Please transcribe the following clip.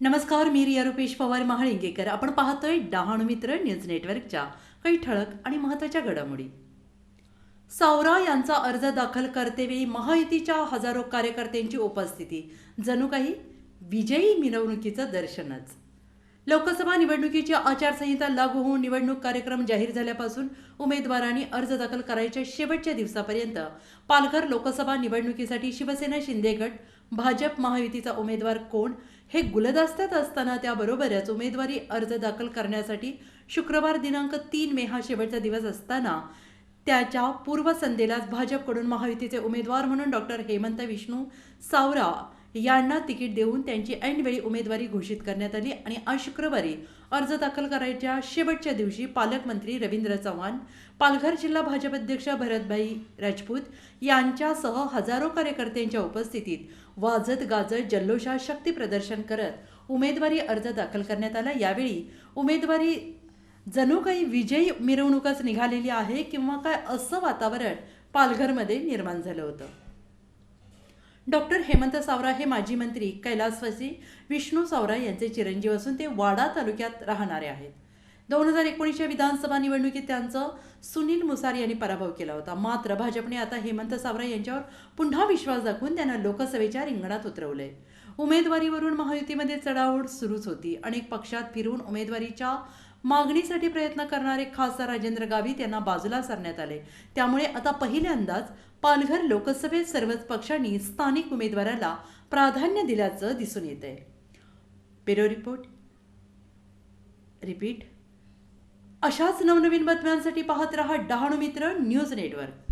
नमस्कार मी रिया रुपेश पवार महाळिंगेकर. आपण पाहतोय डहाणू मित्र न्यूज नेटवर्कच्या काही ठळक आणि महत्त्वाच्या घडामोडी. सावरा यांचा अर्ज दाखल करतेवेळी महायुतीच्या हजारो कार्यकर्त्यांची उपस्थिती. जणू काही विजयी मिरवणुकीचं दर्शनच. लोकसभा निवडणुकीची आचारसंहिता लागू होऊन निवडणूक कार्यक्रम जाहीर झाल्यापासून उमेदवारांनी अर्ज दाखल करायच्या शेवटच्या दिवसापर्यंत पालघर लोकसभा निवडणुकीसाठी शिवसेना शिंदे गट भाजप महायुतीचा उमेदवार कोण हे गुलदस्त्यात असताना त्याबरोबरच उमेदवारी अर्ज दाखल करण्यासाठी शुक्रवार दिनांक तीन मे हा शेवटचा दिवस असताना त्याच्या पूर्वसंध्येलाच भाजपकडून महायुतीचे उमेदवार म्हणून डॉक्टर हेमंत विष्णू सावरा यांना तिकीट देऊन त्यांची ऐनवेळी उमेदवारी घोषित करण्यात आली आणि आज शुक्रवारी अर्ज दाखल करायच्या शेवटच्या दिवशी पालकमंत्री रवींद्र चव्हाण पालघर जिल्हा भाजप अध्यक्ष भरतभाई राजपूत यांच्यासह हजारो कार्यकर्त्यांच्या उपस्थितीत वाजत गाजत जल्लोषात शक्ती प्रदर्शन करत उमेदवारी अर्ज दाखल करण्यात आला. यावेळी उमेदवारी जणू काही विजयी मिरवणूकच निघालेली आहे किंवा काय असं वातावरण पालघरमध्ये निर्माण झालं होतं. डॉक्टर हेमंत सावरा हे माजी मंत्री कैलासवासी विष्णू सावरा यांचे चिरंजीव असून ते वाडा तालुक्यात राहणारे आहेत. दोन हजार एकोणीसच्या विधानसभा निवडणुकीत त्यांचं सुनील मुसार यांनी पराभव केला होता. मात्र भाजपने आता हेमंत सावरा यांच्यावर पुन्हा विश्वास दाखवून त्यांना लोकसभेच्या रिंगणात उतरवलंय उमेदवारीवरून महायुतीमध्ये चढाओढ सुरूच होती. अनेक पक्षात फिरून उमेदवारीच्या मागणीसाठी प्रयत्न करणारे खासदार राजेंद्र गावित यांना बाजूला सरण्यात आले. त्यामुळे आता पहिल्यांदाच पालघर लोकसभेत सर्वच पक्षांनी स्थानिक उमेदवाराला प्राधान्य दिल्याचं दिसून येत आहे पेरो रिपोर्ट. रिपीट. अशाच नवनवीन बातम्यांसाठी पाहत रहा डहाणू मित्र न्यूज नेटवर्क.